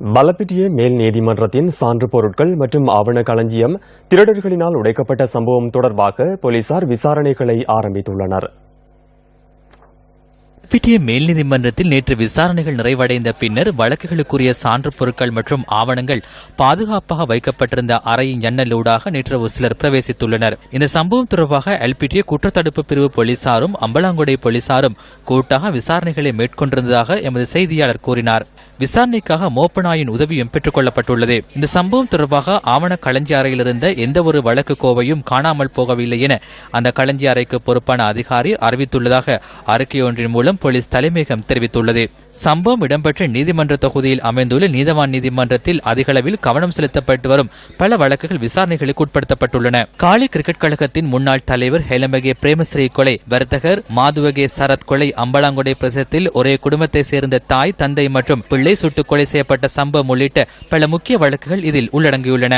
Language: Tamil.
பலப்பிட்டிய மேல் நீதிமன்றத்தின் சான்று பொருட்கள் மற்றும் ஆவண களஞ்சியம் திருடர்களினால் உடைக்கப்பட்ட சம்பவம் தொடர்பாக போலீசார் விசாரணைகளை ஆரம்பித்துள்ளனர். பிடிஏ மேல் நீதிமன்றத்தில் நேற்று விசாரணைகள் நிறைவடைந்த பின்னர் வழக்குகளுக்குரிய சான்று பொருட்கள் மற்றும் ஆவணங்கள் பாதுகாப்பாக வைக்கப்பட்டிருந்த அறையின் ஜன்னலூடாக நேற்று ஒரு சிலர் பிரவேசித்துள்ளனர். இந்த சம்பவம் தொடர்பாக எல்பிடிஏ குற்றத்தடுப்பு பிரிவு போலீசாரும் அம்பலாங்குடை போலீசாரும் கூட்டாக விசாரணைகளை மேற்கொண்டிருந்ததாக எமது செய்தியாளர் கூறினார். விசாரணைக்காக மோப்பனாயின் உதவியும் பெற்றுக் கொள்ளப்பட்டுள்ளது. இந்த சம்பவம் தொடர்பாக ஆவண களஞ்சி அறையில் இருந்த எந்த ஒரு வழக்கு கோவையும் காணாமல் போகவில்லை என அந்த களஞ்சி அறைக்கு பொறுப்பான அதிகாரி அறிவித்துள்ளதாக அறிக்கை ஒன்றின் மூலம் போலீஸ் தலைமையகம் தெரிவித்துள்ளது. சம்பவம் இடம்பெற்ற நீதிமன்ற தொகுதியில் அமைந்துள்ள நீதவான் நீதிமன்றத்தில் அதிகளவில் கவனம் செலுத்தப்பட்டு வரும் பல வழக்குகள் விசாரணைகளுக்கு உட்படுத்தப்பட்டுள்ளன. காலி கிரிக்கெட் கழகத்தின் முன்னாள் தலைவர் ஹெலமகே பிரேமஸ்ரீ கொலை வர்த்தகர் மாதுவகே சரத் கொலை அம்பலாங்குடை பிரதேசத்தில் ஒரே குடும்பத்தை சேர்ந்த தாய் தந்தை மற்றும் பிள்ளை சுட்டுக் கொலை செய்யப்பட்ட சம்பவம் உள்ளிட்ட பல முக்கிய வழக்குகள் இதில் உள்ளடங்கியுள்ளன.